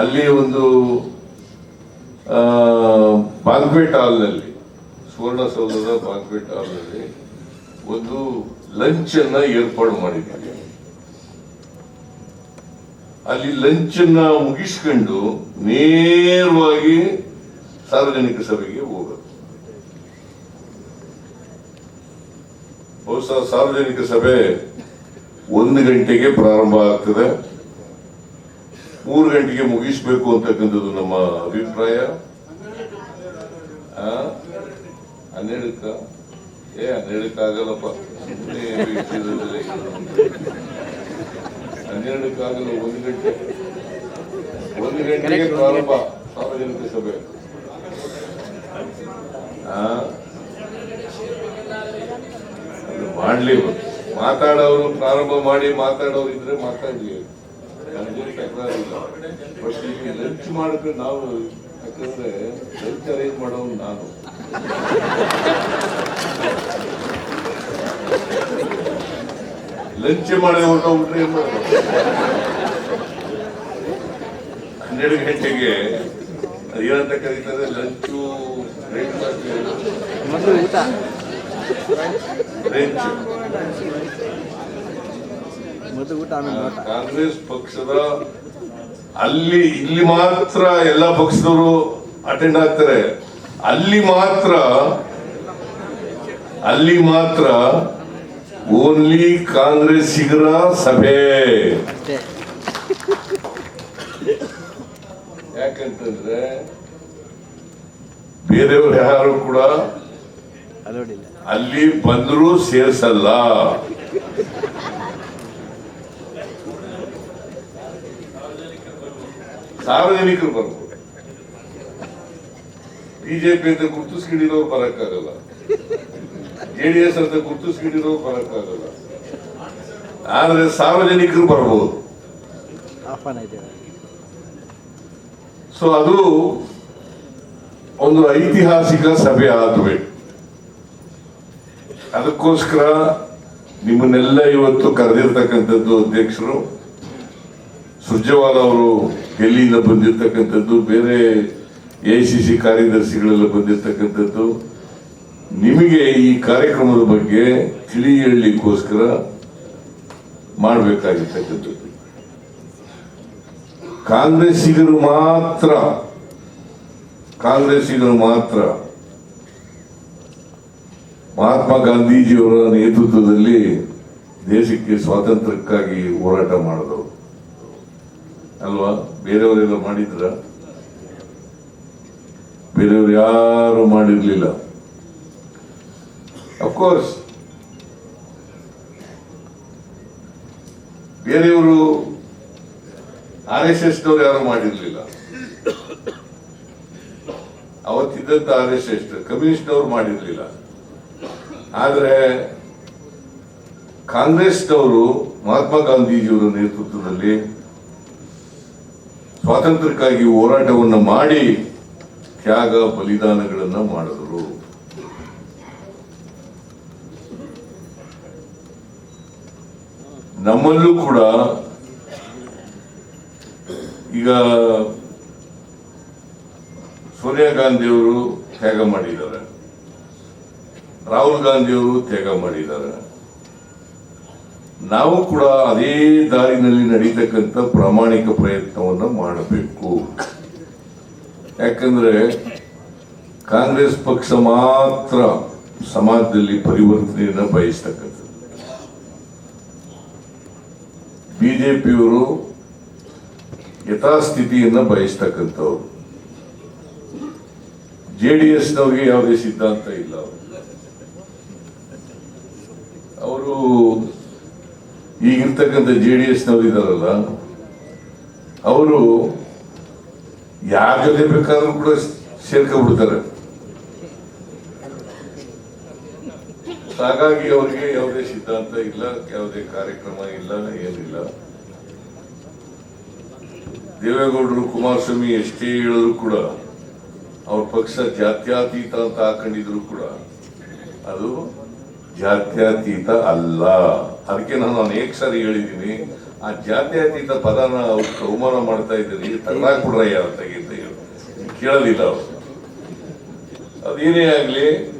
ಅಲ್ಲಿ ಒಂದು ಬಾಂಕ್ವೆಟ್ ಹಾಲ್ನಲ್ಲಿ ಸುವರ್ಣಸೌಧದ ಬಾಂಕ್ವೆಟ್ ಹಾಲ್ನಲ್ಲಿ ಒಂದು ಲಂಚ್ ಅನ್ನ ಏರ್ಪಾಡು ಮಾಡಿದ್ದಾರೆ. ಅಲ್ಲಿ ಲಂಚ್ ಅನ್ನ ಮುಗಿಸ್ಕೊಂಡು ನೇರವಾಗಿ ಸಾರ್ವಜನಿಕ ಸಭೆಗೆ ಹೋಗೋದು. ಬಹುಶಃ ಸಾರ್ವಜನಿಕ ಸಭೆ ಒಂದು ಗಂಟೆಗೆ ಪ್ರಾರಂಭ ಆಗ್ತದೆ. ಮೂರು ಗಂಟೆಗೆ ಮುಗಿಸ್ಬೇಕು ಅಂತಕ್ಕಂಥದ್ದು ನಮ್ಮ ಅಭಿಪ್ರಾಯ? ಹನ್ನೆರಡಕ್ಕ? ಏ ಹನ್ನೆರಡಕ್ಕಾಗಲ್ಲಪ್ಪ ಹನ್ನೆರಡಕ್ಕಾಗಲ್ಲ ಒಂದು ಗಂಟೆ. ಒಂದು ಗಂಟೆಗೆ ಪ್ರಾರಂಭ. ಸಾರ್ವಜನಿಕ ಸಭೆ. ಮಾಡ್ಲಿ ಮಾತಾಡೋರು ಪ್ರಾರಂಭ ಮಾಡಿ ಮಾತಾಡೋರು ಇದ್ರೆ ಮಾತಾಡಿ ಬಟ್ ಈಗ ಲಂಚ್ ಮಾಡಿದ್ರೆ ನಾವು ಯಾಕಂದ್ರೆ ಲಂಚ್ ಅರೇಂಜ್ ಮಾಡೋನು ನಾನು. ಲಂಚ್ ಮಾಡಿ ಹೊರಟೋಗ್ಬಿಟ್ರೆ ಏನ್ ಹನ್ನೆರಡು ಗಂಟೆಗೆ ಏನಂತ ಕರೀತಾರೆ ಲಂಚು ಬ್ರೇಕ್ಫಾಸ್ಟ್ ಮೊದಲು ಕಾಂಗ್ರೆಸ್ ಪಕ್ಷದ ಅಲ್ಲಿ ಇಲ್ಲಿ ಮಾತ್ರ ಎಲ್ಲ ಪಕ್ಷದವರು ಅಟೆಂಡ್ ಆಗ್ತಾರೆ. ಅಲ್ಲಿ ಮಾತ್ರ ಅಲ್ಲಿ ಮಾತ್ರ ಓನ್ಲಿ ಕಾಂಗ್ರೆಸ್ಸಿಗರ ಸಭೆ. ಯಾಕಂತಂದ್ರೆ ಬೇರೆಯವರು ಯಾರು ಕೂಡ ಅಲ್ಲಿ ಬಂದರೂ ಸೇರ್ಸಲ್ಲ. ಸಾರ್ವಜನಿಕರು ಬರ್ಬೋದು ಬಿಜೆಪಿ ಅಂತ ಗುರುತಿಸ್ಕೊಂಡಿರೋರು ಬರಕ್ಕಾಗಲ್ಲ. ಜೆಡಿಎಸ್ ಅಂತ ಗುರುತಿಸ್ಕೊಂಡಿರೋರು ಬರಕ್ಕಾಗಲ್ಲ. ಆದ್ರೆ ಸಾರ್ವಜನಿಕರು ಬರಬಹುದು ಸೊ ಅದು ಒಂದು ಐತಿಹಾಸಿಕ ಸಭೆ ಆಗಬೇಕು. ಅದಕ್ಕೋಸ್ಕರ ನಿಮ್ಮನ್ನೆಲ್ಲ ಇವತ್ತು ಕರೆದಿರ್ತಕ್ಕಂಥದ್ದು ಅಧ್ಯಕ್ಷರು, ಸುರ್ಜೇವಾಲ ಅವರು ಡೆಲ್ಲಿಯಿಂದ ಬಂದಿರತಕ್ಕಂಥದ್ದು, ಬೇರೆ ಎ ಸಿ ಸಿ ಕಾರ್ಯದರ್ಶಿಗಳೆಲ್ಲ ಬಂದಿರತಕ್ಕಂಥದ್ದು, ನಿಮಗೆ ಈ ಕಾರ್ಯಕ್ರಮದ ಬಗ್ಗೆ ತಿಳಿ ಹೇಳಲಿಕ್ಕೋಸ್ಕರ ಮಾಡಬೇಕಾಗಿರ್ತಕ್ಕಂಥದ್ದು. ಕಾಂಗ್ರೆಸ್ಸಿಗರು ಮಾತ್ರ ಕಾಂಗ್ರೆಸ್ಸಿಗರು ಮಾತ್ರ ಮಹಾತ್ಮ ಗಾಂಧೀಜಿಯವರ ನೇತೃತ್ವದಲ್ಲಿ ದೇಶಕ್ಕೆ ಸ್ವಾತಂತ್ರ್ಯಕ್ಕಾಗಿ ಹೋರಾಟ ಮಾಡಿದವರು ಅಲ್ವಾ? ಬೇರೆಯವರೆಲ್ಲ ಮಾಡಿದ್ರ? ಬೇರೆಯವರು ಯಾರು ಮಾಡಿರ್ಲಿಲ್ಲ. ಅಫ್ಕೋರ್ಸ್ ಬೇರೆಯವರು ಆರ್ ಎಸ್ ಎಸ್ ನವರು ಯಾರು ಮಾಡಿರಲಿಲ್ಲ. ಅವತ್ತಿದ್ದಂತ ಆರ್ ಎಸ್ ಎಸ್ ಕಮ್ಯುನಿಸ್ಟ್ನವ್ರು ಮಾಡಿರ್ಲಿಲ್ಲ. ಆದ್ರೆ ಕಾಂಗ್ರೆಸ್ನವರು ಮಹಾತ್ಮ ಗಾಂಧೀಜಿಯವರ ನೇತೃತ್ವದಲ್ಲಿ ಸ್ವಾತಂತ್ರ್ಯಕ್ಕಾಗಿ ಹೋರಾಟವನ್ನು ಮಾಡಿ ತ್ಯಾಗ ಬಲಿದಾನಗಳನ್ನು ಮಾಡಿದರು. ನಮ್ಮಲ್ಲೂ ಕೂಡ ಈಗ ಸೋನಿಯಾ ಗಾಂಧಿಯವರು ತ್ಯಾಗ ಮಾಡಿದ್ದಾರೆ. ರಾಹುಲ್ ಗಾಂಧಿಯವರು ತ್ಯಾಗ ಮಾಡಿದ್ದಾರೆ. ನಾವು ಕೂಡ ಅದೇ ದಾರಿನಲ್ಲಿ ನಡೀತಕ್ಕಂಥ ಪ್ರಾಮಾಣಿಕ ಪ್ರಯತ್ನವನ್ನು ಮಾಡಬೇಕು. ಯಾಕಂದ್ರೆ ಕಾಂಗ್ರೆಸ್ ಪಕ್ಷ ಮಾತ್ರ ಸಮಾಜದಲ್ಲಿ ಪರಿವರ್ತನೆಯನ್ನು ಬಯಸ್ತಕ್ಕಂಥದ್ದು. ಬಿಜೆಪಿಯವರು ಯಥಾಸ್ಥಿತಿಯನ್ನ ಬಯಸ್ತಕ್ಕಂಥವ್ರು. ಜೆ ಡಿ ಯಾವುದೇ ಸಿದ್ಧಾಂತ ಇಲ್ಲ. ಅವರು ಈಗಿರ್ತಕ್ಕಂಥ ಜೆ ಡಿ ಎಸ್ನವ್ರು ಇದ್ದಾರಲ್ಲ, ಅವರು ಯಾರ ಜೊತೆ ಬೇಕಾದ್ರೂ ಕೂಡ ಸೇರ್ಕೊಂಡ್ಬಿಡ್ತಾರೆ. ಹಾಗಾಗಿ ಅವರಿಗೆ ಯಾವುದೇ ಸಿದ್ಧಾಂತ ಇಲ್ಲ, ಯಾವುದೇ ಕಾರ್ಯಕ್ರಮ ಇಲ್ಲ, ಏನಿಲ್ಲ. ದೇವೇಗೌಡರು, ಕುಮಾರಸ್ವಾಮಿ ಎಷ್ಟೇ ಹೇಳಿದ್ರು ಕೂಡ ಅವ್ರ ಪಕ್ಷ ಜಾತ್ಯಾತೀತ ಅಂತ ಹಾಕೊಂಡಿದ್ರು ಕೂಡ ಅದು ಜಾತ್ಯತೀತ ಅಲ್ಲ. ಅದಕ್ಕೆ ನಾನು ಅನೇಕ ಸಾರಿ ಹೇಳಿದ್ದೀನಿ. ಆ ಜಾತ್ಯತೀತ ಪದನ ಅವ್ರು ಅವಮಾನ ಮಾಡ್ತಾ ಇದ್ದೀರಿ. ತಗ್ಲಾಕ್ಬಿಡ್ರಯ್ಯ ಅಂತ ಕೇಳಲಿಲ್ಲ ಅವರು. ಅದೇನೇ ಆಗ್ಲಿ,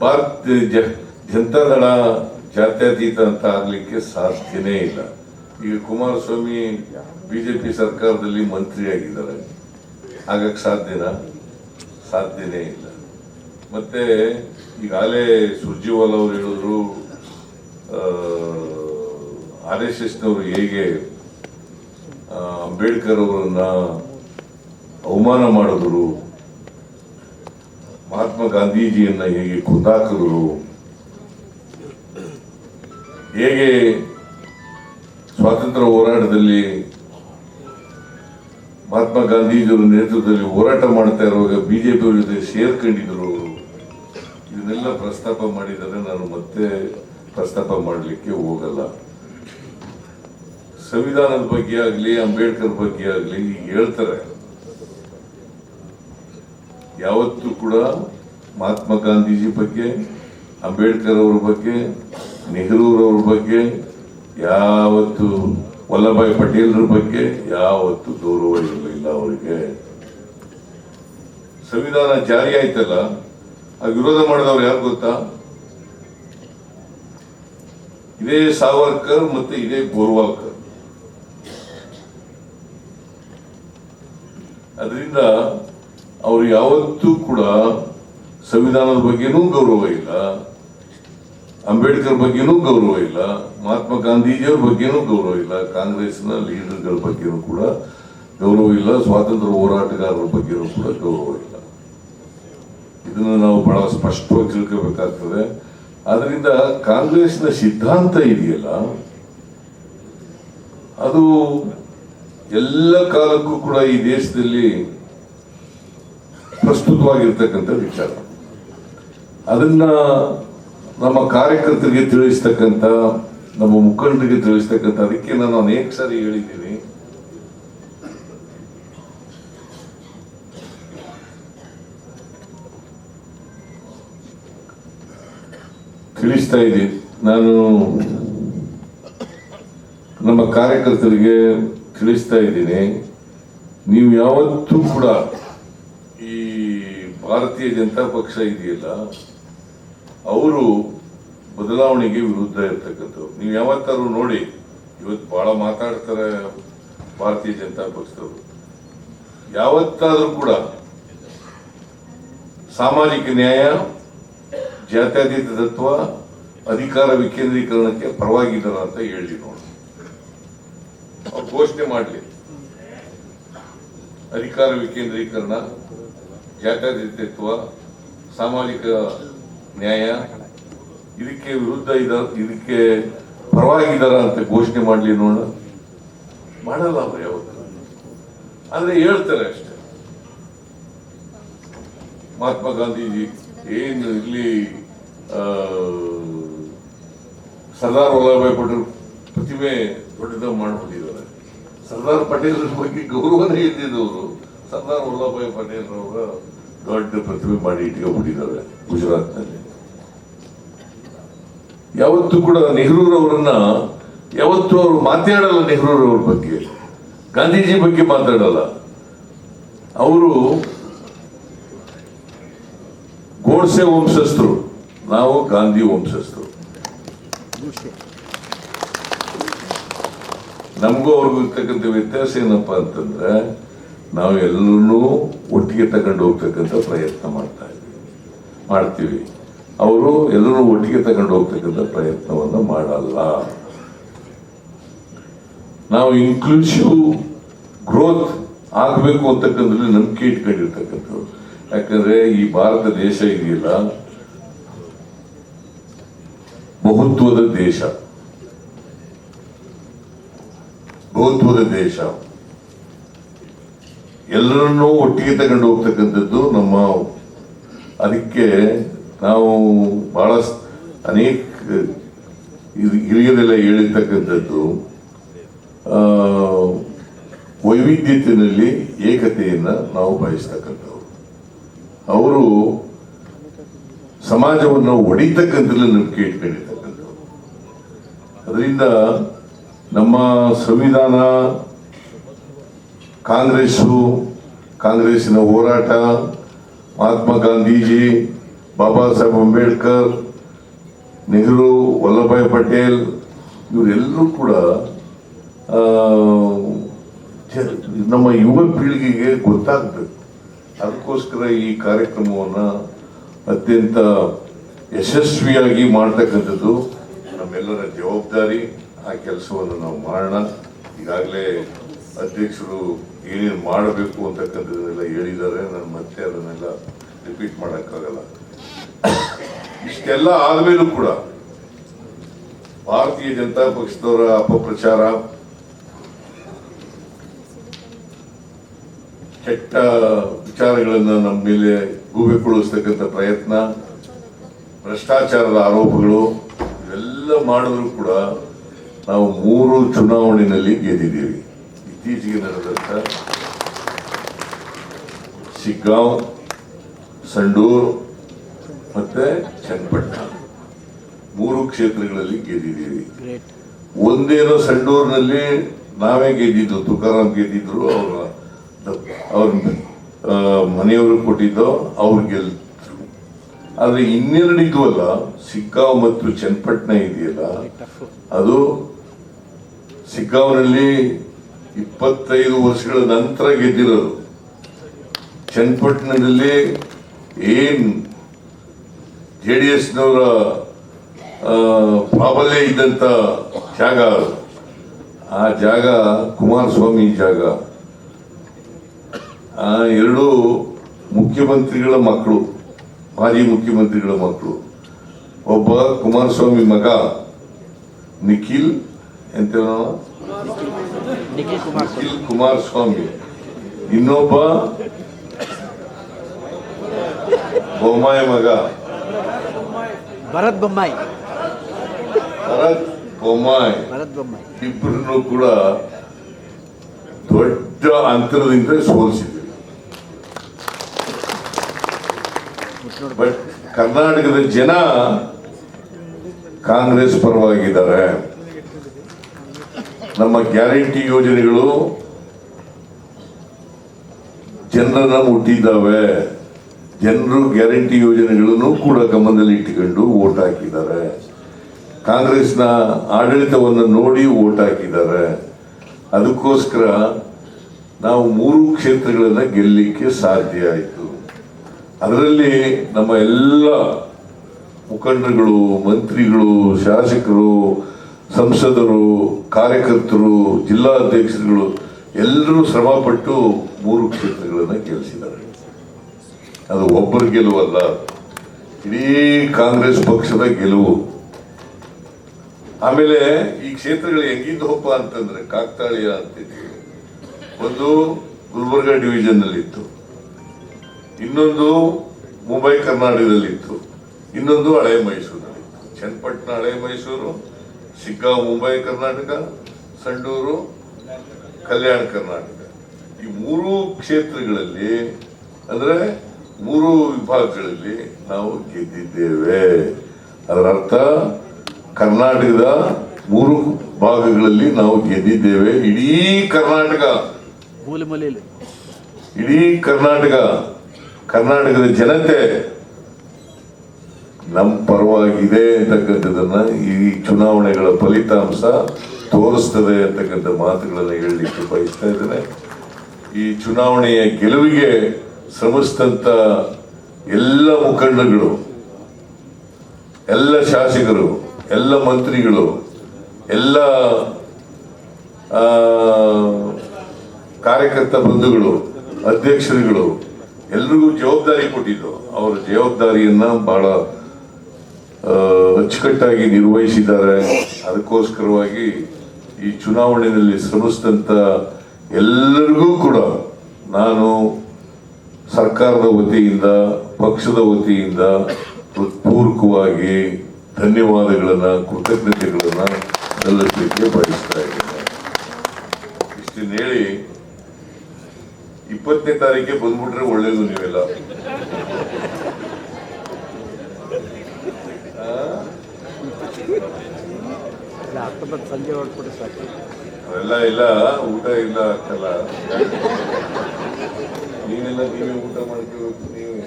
ಭಾರತ ಜನತಾದಳ ಜಾತ್ಯತೀತ ಅಂತ ಆಗ್ಲಿಕ್ಕೆ ಸಾಧ್ಯನೇ ಇಲ್ಲ. ಈಗ ಕುಮಾರಸ್ವಾಮಿ ಬಿಜೆಪಿ ಸರ್ಕಾರದಲ್ಲಿ ಮಂತ್ರಿ ಆಗಿದ್ದಾರೆ ಆಗಕ್ಕೆ ಸಾಧ್ಯನಾ? ಸಾಧ್ಯನೇ ಇಲ್ಲ. ಮತ್ತೆ ಈಗಾಗಲೇ ಸುರ್ಜಿವಾಲ ಅವರು ಹೇಳಿದ್ರು ಆರ್ ಎಸ್ ಎಸ್ನವರು ಹೇಗೆ ಅಂಬೇಡ್ಕರ್ ಅವರನ್ನ ಅವಮಾನ ಮಾಡಿದ್ರು, ಮಹಾತ್ಮ ಗಾಂಧೀಜಿಯನ್ನ ಹೇಗೆ ಕುಂದಾಕಿದ್ರು ಹೇಗೆ ಸ್ವಾತಂತ್ರ್ಯ ಹೋರಾಟದಲ್ಲಿ ಮಹಾತ್ಮ ಗಾಂಧೀಜಿಯವರ ನೇತೃತ್ವದಲ್ಲಿ ಹೋರಾಟ ಮಾಡ್ತಾ ಇರುವಾಗ ಬಿಜೆಪಿ ಅವ್ರ ಜೊತೆ ಸೇರ್ಕೊಂಡಿದ್ರು ಅವರು ಇದನ್ನೆಲ್ಲ ಪ್ರಸ್ತಾಪ ಮಾಡಿದರೆ ನಾನು ಮತ್ತೆ ಪ್ರಸ್ತಾಪ ಮಾಡಲಿಕ್ಕೆ ಹೋಗಲ್ಲ. ಸಂವಿಧಾನದ ಬಗ್ಗೆ ಆಗಲಿ, ಅಂಬೇಡ್ಕರ್ ಬಗ್ಗೆ ಆಗಲಿ ಹೇಳ್ತಾರೆ. ಯಾವತ್ತೂ ಕೂಡ ಮಹಾತ್ಮ ಗಾಂಧೀಜಿ ಬಗ್ಗೆ, ಅಂಬೇಡ್ಕರ್ ಅವ್ರ ಬಗ್ಗೆ ನೆಹರೂರವ್ರ ಬಗ್ಗೆ, ಯಾವತ್ತು ವಲ್ಲಭಾಯ್ ಪಟೇಲ್ರ ಬಗ್ಗೆ ಯಾವತ್ತು ಗೌರವ ಇರಲಿಲ್ಲ ಅವರಿಗೆ. ಸಂವಿಧಾನ ಜಾರಿ ಆಯ್ತಲ್ಲ? ಆ ವಿರೋಧ ಮಾಡಿದವ್ರು ಯಾರು ಗೊತ್ತಾ? ಇದೇ ಸಾವರ್ಕರ್ ಮತ್ತೆ ಇದೇ ಗೋರ್ವಾಲ್ಕರ್. ಅದರಿಂದ ಅವರು ಯಾವತ್ತೂ ಕೂಡ ಸಂವಿಧಾನದ ಬಗ್ಗೆನೂ ಗೌರವ ಇಲ್ಲ, ಅಂಬೇಡ್ಕರ್ ಬಗ್ಗೆನೂ ಗೌರವ ಇಲ್ಲ, ಮಹಾತ್ಮ ಗಾಂಧೀಜಿಯವ್ರ ಬಗ್ಗೆನೂ ಗೌರವ ಇಲ್ಲ ಕಾಂಗ್ರೆಸ್ನ ಲೀಡರ್ಗಳ ಬಗ್ಗೆನೂ ಕೂಡ ಗೌರವ ಇಲ್ಲ, ಸ್ವಾತಂತ್ರ್ಯ ಹೋರಾಟಗಾರರ ಬಗ್ಗೆನೂ ಕೂಡ ಗೌರವ ಇಲ್ಲ. ಇದನ್ನು ನಾವು ಬಹಳ ಸ್ಪಷ್ಟವಾಗಿ ತಿಳ್ಕೋಬೇಕಾಗ್ತದೆ. ಅದರಿಂದ ಕಾಂಗ್ರೆಸ್ನ ಸಿದ್ಧಾಂತ ಇದೆಯಲ್ಲ, ಅದು ಎಲ್ಲ ಕಾಲಕ್ಕೂ ಕೂಡ ಈ ದೇಶದಲ್ಲಿ ಪ್ರಸ್ತುತವಾಗಿರ್ತಕ್ಕಂಥ ವಿಚಾರ. ಅದನ್ನ ನಮ್ಮ ಕಾರ್ಯಕರ್ತರಿಗೆ ತಿಳಿಸ್ತಕ್ಕಂಥ, ನಮ್ಮ ಮುಖಂಡರಿಗೆ ತಿಳಿಸ್ತಕ್ಕಂಥ, ಅದಕ್ಕೆ ನಾನು ಅನೇಕ ಸಾರಿ ಹೇಳಿದ್ದೀನಿ. ತಿಳಿಸ್ತಾ ಇದೆ ನಾನು ನಮ್ಮ ಕಾರ್ಯಕರ್ತರಿಗೆ ತಿಳಿಸ್ತಾ ಇದ್ದೀನಿ. ನೀವು ಯಾವತ್ತೂ ಕೂಡ ಈ ಭಾರತೀಯ ಜನತಾ ಪಕ್ಷ ಇದೆಯಲ್ಲ, ಅವರು ಬದಲಾವಣೆಗೆ ವಿರುದ್ಧ ಇರ್ತಕ್ಕಂಥವ್ರು. ನೀವು ಯಾವತ್ತಾರು ನೋಡಿ, ಇವತ್ತು ಬಹಳ ಮಾತಾಡ್ತಾರೆ ಭಾರತೀಯ ಜನತಾ ಪಕ್ಷದವರು. ಯಾವತ್ತಾದ್ರೂ ಕೂಡ ಸಾಮಾಜಿಕ ನ್ಯಾಯ ಜಾತ್ಯತೀತ ತತ್ವ ಅಧಿಕಾರ ವಿಕೇಂದ್ರೀಕರಣಕ್ಕೆ ಪರವಾಗಿದ್ದರು ಅಂತ ಹೇಳಿ ನೋಡಿ. ಘೋಷಣೆ ಮಾಡಲಿ. ಅಧಿಕಾರ ವಿಕೇಂದ್ರೀಕರಣ, ಜಾತ್ಯತೀತತ್ವ, ಸಾಮಾಜಿಕ ನ್ಯಾಯ, ಇದಕ್ಕೆ ವಿರುದ್ಧ ಇದ, ಇದಕ್ಕೆ ಪರವಾಗಿದ್ದಾರ ಅಂತ ಘೋಷಣೆ ಮಾಡಲಿ ನೋಡ. ಮಾಡಲ್ಲ ಅವ್ರು ಯಾವತ್ತು. ಆದ್ರೆ ಹೇಳ್ತಾರೆ ಅಷ್ಟೇ. ಮಹಾತ್ಮ ಗಾಂಧೀಜಿ ಏನು ಇಲ್ಲಿ ಸರ್ದಾರ್ ವಲ್ಲಭಾಯ್ ಪಟೇಲ್ ಪ್ರತಿಮೆ ದೊಡ್ಡದ ಮಾಡಿಕೊಂಡಿದ್ದಾರೆ ಸರ್ದಾರ್ ಪಟೇಲ್ ಬಗ್ಗೆ ಗೌರವನೇ ಇದ್ದಿದ್ದವರು ಸರ್ದಾರ್ ವಲ್ಲಭಾಯ್ ಪಟೇಲ್ ಅವರ ದೊಡ್ಡ ಪ್ರತಿಮೆ ಮಾಡಿ ಇಟ್ಕೊಂಡ್ಬಿಟ್ಟಿದ್ದಾರೆ ಗುಜರಾತ್ನಲ್ಲಿ. ಯಾವತ್ತೂ ಕೂಡ ನೆಹರೂರವರನ್ನ ಯಾವತ್ತೂ ಅವರು ಮಾತಾಡಲ್ಲ ನೆಹರೂರವ್ರ ಬಗ್ಗೆ. ಗಾಂಧೀಜಿ ಬಗ್ಗೆ ಮಾತಾಡಲ್ಲ. ಅವರು ಗೋಡ್ಸೆ ವಂಶಸ್ಥರು. ನಾವು ಗಾಂಧಿ ವಂಶಸ್ಥರು. ನಮಗೂ ಅವ್ರಿಗೂ ಇರ್ತಕ್ಕಂಥ ವ್ಯತ್ಯಾಸ ಏನಪ್ಪ ಅಂತಂದ್ರೆ, ನಾವು ಎಲ್ಲರೂ ಒಟ್ಟಿಗೆ ತಗೊಂಡು ಹೋಗ್ತಕ್ಕಂಥ ಪ್ರಯತ್ನ ಮಾಡ್ತಾ ಇದ್ದೀವಿ. ಮಾಡ್ತೀವಿ. ಅವರು ಎಲ್ಲರೂ ಒಟ್ಟಿಗೆ ತಗೊಂಡು ಹೋಗ್ತಕ್ಕಂಥ ಪ್ರಯತ್ನವನ್ನು ಮಾಡಲ್ಲ. ನಾವು ಇನ್ಕ್ಲೂಸಿವ್ ಗ್ರೋತ್ ಆಗಬೇಕು ಅಂತಕ್ಕಂಥದ್ದು ನಂಬಿಕೆ ಇಟ್ಕೊಂಡಿರ್ತಕ್ಕಂಥವ್ರು. ಯಾಕಂದ್ರೆ ಈ ಭಾರತ ದೇಶ ಇದೆಯಲ್ಲ? ಬಹುತ್ವದ ದೇಶ. ಬಹುತ್ವದ ದೇಶ. ಎಲ್ಲರನ್ನೂ ಒಟ್ಟಿಗೆ ತಗೊಂಡು ಹೋಗ್ತಕ್ಕಂಥದ್ದು ನಮ್ಮ ಅದಕ್ಕೆ ನಾವು ಬಹಳ ಅನೇಕ ಹಿರಿಯರೆಲ್ಲ ಹೇಳಿರ್ತಕ್ಕಂಥದ್ದು ವೈವಿಧ್ಯತೆಯಲ್ಲಿ ಏಕತೆಯನ್ನ ನಾವು ಬಯಸ್ತಕ್ಕಂಥವ್ರು ಅವರು ಸಮಾಜವನ್ನು ಒಡಿತಕ್ಕಂಥದ್ದು ನಂಬಿಕೆ ಇಟ್ಕೊಂಡಿರ್ತಕ್ಕಂಥವ್ರು ಅದರಿಂದ ನಮ್ಮ ಸಂವಿಧಾನ, ಕಾಂಗ್ರೆಸ್ಸು, ಕಾಂಗ್ರೆಸ್ಸಿನ ಹೋರಾಟ, ಮಹಾತ್ಮ ಗಾಂಧೀಜಿ, ಬಾಬಾ ಸಾಹೇಬ್ ಅಂಬೇಡ್ಕರ್, ನೆಹರು ವಲ್ಲಭಾಯ್ ಪಟೇಲ್, ಇವರೆಲ್ಲರೂ ಕೂಡ ನಮ್ಮ ಯುವ ಪೀಳಿಗೆಗೆ ಗೊತ್ತಾಗಬೇಕು. ಅದಕ್ಕೋಸ್ಕರ ಈ ಕಾರ್ಯಕ್ರಮವನ್ನು ಅತ್ಯಂತ ಯಶಸ್ವಿಯಾಗಿ ಮಾಡ್ತಕ್ಕಂಥದ್ದು ನಮ್ಮೆಲ್ಲರ ಜವಾಬ್ದಾರಿ, ಆ ಕೆಲಸವನ್ನು ನಾವು ಮಾಡೋಣ. ಈಗಾಗಲೇ ಅಧ್ಯಕ್ಷರು ಏನೇನು ಮಾಡಬೇಕು ಅಂತಕ್ಕಂಥದ್ದನ್ನೆಲ್ಲ ಹೇಳಿದ್ದಾರೆ. ನಾನು ಮತ್ತೆ ಅದನ್ನೆಲ್ಲ ರಿಪೀಟ್ ಮಾಡೋಕ್ಕಾಗಲ್ಲ. ಇಷ್ಟೆಲ್ಲ ಆದಮೇಲೂ ಕೂಡ ಭಾರತೀಯ ಜನತಾ ಪಕ್ಷದವರ ಅಪಪ್ರಚಾರ ಕೆಟ್ಟ ವಿಚಾರಗಳನ್ನು ನಮ್ಮ ಮೇಲೆ ಗೂಬೆಗೊಳಿಸ್ತಕ್ಕಂಥ ಪ್ರಯತ್ನ ಭ್ರಷ್ಟಾಚಾರದ ಆರೋಪಗಳು ಇವೆಲ್ಲ ಮಾಡಿದ್ರು ಕೂಡ ನಾವು ಮೂರು ಚುನಾವಣೆಯಲ್ಲಿ ಗೆದ್ದಿದ್ದೀವಿ. ಇತ್ತೀಚೆಗೆ ನಡೆದಂಥ ಶಿಗ್ಗಾಂವ್ ಸಂಡೂರ್ ಮತ್ತೆ ಚನ್ನಪಟ್ಟಣ ಮೂರು ಕ್ಷೇತ್ರಗಳಲ್ಲಿ ಗೆದ್ದಿದ್ದೀವಿ. ಒಂದೇನೋ ಸಂಡೂರಿನಲ್ಲಿ ನಾವೇ ಗೆದ್ದಿದ್ದು ತುಕಾರಾಮ್ ಗೆದ್ದಿದ್ರು ಅವ್ರ ಅವ್ರ ಮನೆಯವರು ಕೊಟ್ಟಿದ್ದು ಅವ್ರು ಗೆಲ್ತರು. ಆದ್ರೆ ಇನ್ನೆರಡು ಇದ್ವಲ್ಲ ಸಿಕ್ಕಾವ್ ಮತ್ತು ಚನ್ನಪಟ್ಟಣ ಇದೆಯಲ್ಲ, ಅದು ಸಿಕ್ಕಾವ್ನಲ್ಲಿ ಇಪ್ಪತ್ತೈದು ವರ್ಷಗಳ ನಂತರ ಗೆದ್ದಿರೋದು. ಚನ್ನಪಟ್ಟಣದಲ್ಲಿ ಏನ್ ಜೆ ಡಿ ಎಸ್ನವರ ಪ್ರಾಬಲ್ಯ ಇದ್ದಂತ ಜಾಗ. ಆ ಜಾಗ ಕುಮಾರಸ್ವಾಮಿ ಜಾಗ. ಎರಡು ಮುಖ್ಯಮಂತ್ರಿಗಳ ಮಕ್ಕಳು ಮಾಜಿ ಮುಖ್ಯಮಂತ್ರಿಗಳ ಮಕ್ಕಳು. ಒಬ್ಬ ಕುಮಾರಸ್ವಾಮಿ ಮಗ ನಿಖಿಲ್ ಎಂತ ನಿಖಿಲ್ ಕುಮಾರ್ ನಿಖಿಲ್ ಕುಮಾರಸ್ವಾಮಿ. ಇನ್ನೊಬ್ಬ ಬೊಮ್ಮಾಯಿ ಮಗ. ಭರತ್ ಬೊಮ್ಮಾಯಿ. ಭರತ್ ಬೊಮ್ಮಾಯಿ. ಇಬ್ಬರನ್ನು ಕೂಡ ದೊಡ್ಡ ಅಂತರದಿಂದ ಸೋಲಿಸಿದ್ವಿ ಬಟ್ ಕರ್ನಾಟಕದ ಜನ ಕಾಂಗ್ರೆಸ್ ಪರವಾಗಿದ್ದಾರೆ. ನಮ್ಮ ಗ್ಯಾರಂಟಿ ಯೋಜನೆಗಳು ಜನರನ್ನ ಮುಟ್ಟಿದ್ದಾವೆ. ಜನರು ಗ್ಯಾರಂಟಿ ಯೋಜನೆಗಳನ್ನು ಕೂಡ ಗಮನದಲ್ಲಿ ಇಟ್ಟುಕೊಂಡು ಓಟ್ ಹಾಕಿದ್ದಾರೆ. ಕಾಂಗ್ರೆಸ್ನ ಆಡಳಿತವನ್ನು ನೋಡಿ ಓಟ್ ಹಾಕಿದ್ದಾರೆ. ಅದಕ್ಕೋಸ್ಕರ ನಾವು ಮೂರು ಕ್ಷೇತ್ರಗಳನ್ನ ಗೆಲ್ಲಲಿಕ್ಕೆ ಸಾಧ್ಯ ಆಯಿತು. ಅದರಲ್ಲಿ ನಮ್ಮ ಎಲ್ಲ ಮುಖಂಡರುಗಳು, ಮಂತ್ರಿಗಳು, ಶಾಸಕರು, ಸಂಸದರು, ಕಾರ್ಯಕರ್ತರು ಜಿಲ್ಲಾಧ್ಯಕ್ಷರುಗಳು ಎಲ್ಲರೂ ಶ್ರಮಪಟ್ಟು ಮೂರು ಕ್ಷೇತ್ರಗಳನ್ನು ಗೆಲ್ಲಿಸಿದ್ದಾರೆ ಅದು ಒಬ್ಬರ ಗೆಲುವಲ್ಲ, ಇಡೀ ಕಾಂಗ್ರೆಸ್ ಪಕ್ಷದ ಗೆಲುವು. ಆಮೇಲೆ ಈ ಕ್ಷೇತ್ರಗಳು ಹೆಂಗಿದ್ದವಪ್ಪ ಅಂತಂದ್ರೆ ಕಾಕ್ತಾಳೀಯ ಅಂತಿದ್ದೀವಿ ಒಂದು ಗುಲ್ಬರ್ಗ ಡಿವಿಷನ್ ಅಲ್ಲಿ ಇತ್ತು ಇನ್ನೊಂದು ಮುಂಬೈ ಕರ್ನಾಟಕದಲ್ಲಿತ್ತು ಇನ್ನೊಂದು ಹಳೆ ಮೈಸೂರಿನಲ್ಲಿ ಚನ್ನಪಟ್ಟಣ ಹಳೆ ಮೈಸೂರು ಸಿಗ್ಗಾವ್ ಮುಂಬೈ ಕರ್ನಾಟಕ ಸಂಡೂರು ಕಲ್ಯಾಣ ಕರ್ನಾಟಕ. ಈ ಮೂರು ಕ್ಷೇತ್ರಗಳಲ್ಲಿ ಅಂದರೆ ಮೂರು ವಿಭಾಗಗಳಲ್ಲಿ ನಾವು ಗೆದ್ದಿದ್ದೇವೆ. ಅದರ ಅರ್ಥ ಕರ್ನಾಟಕದ ಮೂರು ಭಾಗಗಳಲ್ಲಿ ನಾವು ಗೆದ್ದಿದ್ದೇವೆ. ಇಡೀ ಕರ್ನಾಟಕ. ಇಡೀ ಕರ್ನಾಟಕ. ಕರ್ನಾಟಕದ ಜನತೆ ನಮ್ಮ ಪರವಾಗಿದೆ ಅಂತಕ್ಕಂಥದ್ದನ್ನ ಈ ಚುನಾವಣೆಗಳ ಫಲಿತಾಂಶ ತೋರಿಸ್ತದೆ ಅಂತಕ್ಕಂಥ ಮಾತುಗಳನ್ನು ಹೇಳಲಿಕ್ಕೆ ಬಯಸ್ತಾ ಇದ್ದೇನೆ. ಈ ಚುನಾವಣೆಯ ಗೆಲುವಿಗೆ ಶ್ರಮಿಸಿದಂತ ಎಲ್ಲ ಮುಖಂಡಗಳು ಎಲ್ಲ ಶಾಸಕರು, ಎಲ್ಲ ಮಂತ್ರಿಗಳು, ಎಲ್ಲ ಕಾರ್ಯಕರ್ತ ಬಂಧುಗಳು, ಅಧ್ಯಕ್ಷರುಗಳು ಎಲ್ರಿಗೂ ಜವಾಬ್ದಾರಿ ಕೊಟ್ಟಿದ್ದು. ಅವರ ಜವಾಬ್ದಾರಿಯನ್ನ ಬಹಳ ಅಚ್ಚುಕಟ್ಟಾಗಿ ನಿರ್ವಹಿಸಿದ್ದಾರೆ. ಅದಕ್ಕೋಸ್ಕರವಾಗಿ ಈ ಚುನಾವಣೆಯಲ್ಲಿ ಶ್ರಮಿಸಿದಂತ ಎಲ್ಲರಿಗೂ ಕೂಡ ನಾನು ಸರ್ಕಾರದ ವತಿಯಿಂದ, ಪಕ್ಷದ ವತಿಯಿಂದ ಹೃತ್ಪೂರ್ವಕವಾಗಿ ಧನ್ಯವಾದಗಳನ್ನ, ಕೃತಜ್ಞತೆಗಳನ್ನ ಸಲ್ಲಿಸಲಿಕ್ಕೆ ಬಯಸ್ತಾ ಇದ್ದೇನೆ. ಇಷ್ಟನ್ನು ಇಪ್ಪತ್ತನೇ ತಾರೀಕಿಗೆ ಬಂದ್ಬಿಟ್ರೆ ಒಳ್ಳೇದು ನೀವೆಲ್ಲ. ಸಂಜೆ ಹೊರಟ್ಬಿಟ್ಟು ಸಾಕು. ಅವೆಲ್ಲ ಇಲ್ಲ ಊಟ ಇಲ್ಲ ಆಗ್ತಲ್ಲ ನೀವೆಲ್ಲ ನೀವೇ ಊಟ ಮಾಡ್ಕೋಬೇಕು ನೀವೇ.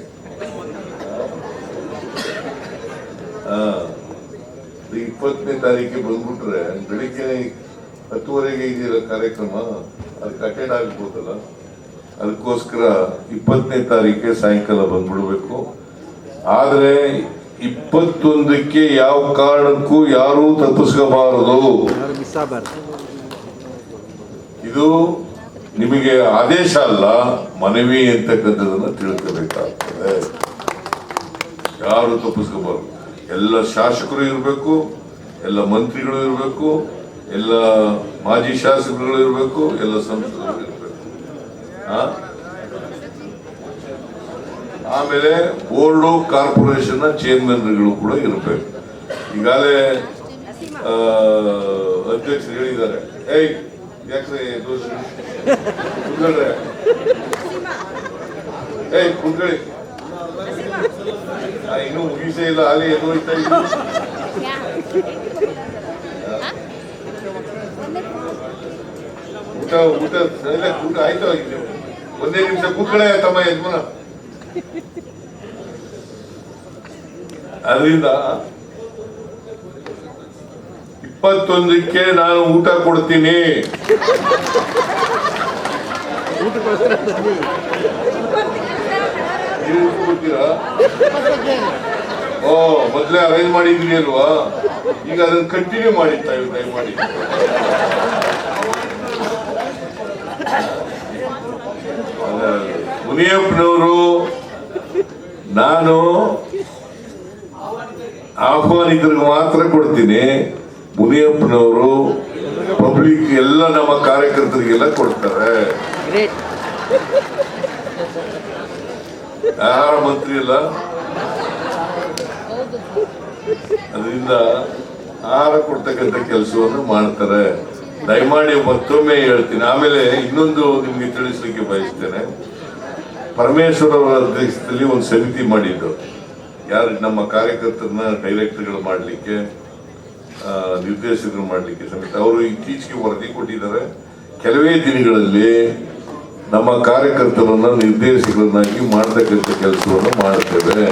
ಇಪ್ಪತ್ತನೇ ತಾರೀಕಿಗೆ ಬಂದ್ಬಿಟ್ರೆ ಬೆಳಿಗ್ಗೆ ಹತ್ತುವರೆಗೆ ಇದೆಯಲ್ಲ ಕಾರ್ಯಕ್ರಮ ಅದಕ್ಕೆ ಅಟೆಂಡ್ ಆಗ್ಬೋದಲ್ಲ? ಅದಕ್ಕೋಸ್ಕರ ಇಪ್ಪತ್ತನೇ ತಾರೀಕೆ ಸಾಯಂಕಾಲ ಬಂದ್ಬಿಡ್ಬೇಕು. ಆದರೆ ಇಪ್ಪತ್ತೊಂದಕ್ಕೆ ಯಾವ ಕಾರಣಕ್ಕೂ ಯಾರೂ ತಪ್ಪಿಸ್ಕೋಬಾರದು. ಇದು ನಿಮಗೆ ಆದೇಶ ಅಲ್ಲ ಮನವಿ ಅಂತಕ್ಕಂಥದ್ದನ್ನು ತಿಳ್ಕೋಬೇಕಾಗ್ತದೆ. ಯಾರು ತಪ್ಪಿಸ್ಕೋಬಾರದು. ಎಲ್ಲ ಶಾಸಕರು ಇರಬೇಕು ಎಲ್ಲ ಮಂತ್ರಿಗಳು ಇರಬೇಕು ಎಲ್ಲ ಮಾಜಿ ಶಾಸಕರುಗಳು ಇರಬೇಕು ಎಲ್ಲ ಸಂಸದರು ಇರಬೇಕು. ಆಮೇಲೆ ಬೋರ್ಡು ಕಾರ್ಪೊರೇಷನ್ ಚೇರ್ಮನ್ಗಳು ಕೂಡ ಇರಬೇಕು. ಈಗಾಗಲೇ ಅಧ್ಯಕ್ಷರು ಹೇಳಿದ್ದಾರೆ. ಏಯ್, ಯಾಕ್ರೆ ಕುತ್ಕೊಳ್ರೆ. ಏಯ್, ಕುತ್ಕೊಳ್ಳಿ. ಇನ್ನೂ ಮುಗಿಸೇ ಇಲ್ಲ ಅಲ್ಲಿ ಎದ್ದು ಹೋಯ್ತಾ ಇದ್ದೀನಿ ಊಟ ಊಟ ಊಟ ಆಯ್ತು ಆಗಿದೆ ಒಂದೇ ನಿಮಿಷ ಕುಕ್ಕಳೆ ತಮ್ಮ ಯಜಮಾನ. ಅದರಿಂದ ಇಪ್ಪತ್ತೊಂದಕ್ಕೆ ನಾನು ಊಟ ಕೊಡ್ತೀನಿ. ಓ, ಮೊದಲೇ ಅರೇಂಜ್ ಮಾಡಿದ್ರಿ ಅಲ್ವಾ? ಈಗ ಅದನ್ನ ಕಂಟಿನ್ಯೂ ಮಾಡಿ ದಯಮಾಡಿ. ಮುನಿಯಪ್ಪನವರು ನಾನು ಆಹ್ವಾನಿತರಿಗೆ ಮಾತ್ರ ಕೊಡ್ತೀನಿ. ಮುನಿಯಪ್ಪನವರು ಪಬ್ಲಿಕ್ ಎಲ್ಲ ನಮ್ಮ ಕಾರ್ಯಕರ್ತರಿಗೆಲ್ಲ ಕೊಡ್ತಾರೆ. ಆಹಾರ ಮಂತ್ರಿ ಅಲ್ಲ? ಅದರಿಂದ ಆಹಾರ ಕೊಡ್ತಕ್ಕಂಥ ಕೆಲಸವನ್ನು ಮಾಡ್ತಾರೆ. ದಯಮಾಡಿ ಮತ್ತೊಮ್ಮೆ ಹೇಳ್ತೀನಿ. ಆಮೇಲೆ ಇನ್ನೊಂದು ನಿಮಗೆ ತಿಳಿಸ್ಲಿಕ್ಕೆ ಬಯಸ್ತೇನೆ. ಪರಮೇಶ್ವರ್ ಅವರ ಅಧ್ಯಕ್ಷತೆಯಲ್ಲಿ ಒಂದು ಸಮಿತಿ ಮಾಡಿದ್ದು. ಯಾರು ನಮ್ಮ ಕಾರ್ಯಕರ್ತರನ್ನ ಡೈರೆಕ್ಟರ್ಗಳು ಮಾಡಲಿಕ್ಕೆ ನಿರ್ದೇಶಕರು ಮಾಡಲಿಕ್ಕೆ ಸಮಿತಿ ಅವರು ಇತ್ತೀಚೆಗೆ ವರದಿ ಕೊಟ್ಟಿದ್ದಾರೆ. ಕೆಲವೇ ದಿನಗಳಲ್ಲಿ ನಮ್ಮ ಕಾರ್ಯಕರ್ತರನ್ನ, ನಿರ್ದೇಶಕರನ್ನಾಗಿ ಮಾಡತಕ್ಕಂಥ ಕೆಲಸವನ್ನು ಮಾಡ್ತೇವೆ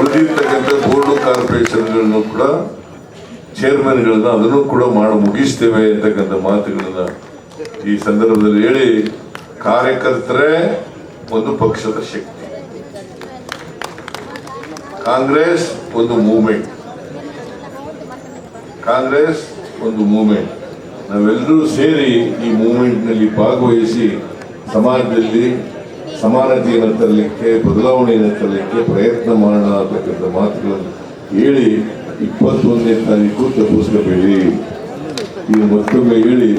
ಉಳಿದಿರ್ತಕ್ಕಂಥ ಬೋರ್ಡು ಕಾರ್ಪೊರೇಷನ್ಗಳನ್ನು ಕೂಡ ಚೇರ್ಮನ್ಗಳನ್ನ ಅದನ್ನು ಕೂಡ ಮಾಡಿ, ಮುಗಿಸ್ತೇವೆ ಅಂತಕ್ಕಂಥ ಮಾತುಗಳನ್ನ ಈ ಸಂದರ್ಭದಲ್ಲಿ ಹೇಳಿ, ಕಾರ್ಯಕರ್ತರೇ ಒಂದು ಪಕ್ಷದ ಶಕ್ತಿ. ಕಾಂಗ್ರೆಸ್ ಒಂದು ಮೂವ್ಮೆಂಟ್. ಕಾಂಗ್ರೆಸ್ ಒಂದು ಮೂವ್ಮೆಂಟ್. ನಾವೆಲ್ಲರೂ ಸೇರಿ ಈ ಮೂವ್ಮೆಂಟ್ನಲ್ಲಿ ಭಾಗವಹಿಸಿ ಸಮಾಜದಲ್ಲಿ ಸಮಾನತೆಯನ್ನು ತರಲಿಕ್ಕೆ, ಬದಲಾವಣೆಯನ್ನು ತರಲಿಕ್ಕೆ ಪ್ರಯತ್ನ ಮಾಡೋಣ ಅಂತಕ್ಕಂಥ ಮಾತುಗಳನ್ನು ಹೇಳಿ ಇಪ್ಪತ್ತೊಂದನೇ ತಾರೀಕು ತಪ್ಪಿಸ್ಕೋಬೇಡಿ. ಇದು ಮತ್ತೊಮ್ಮೆ ಹೇಳಿ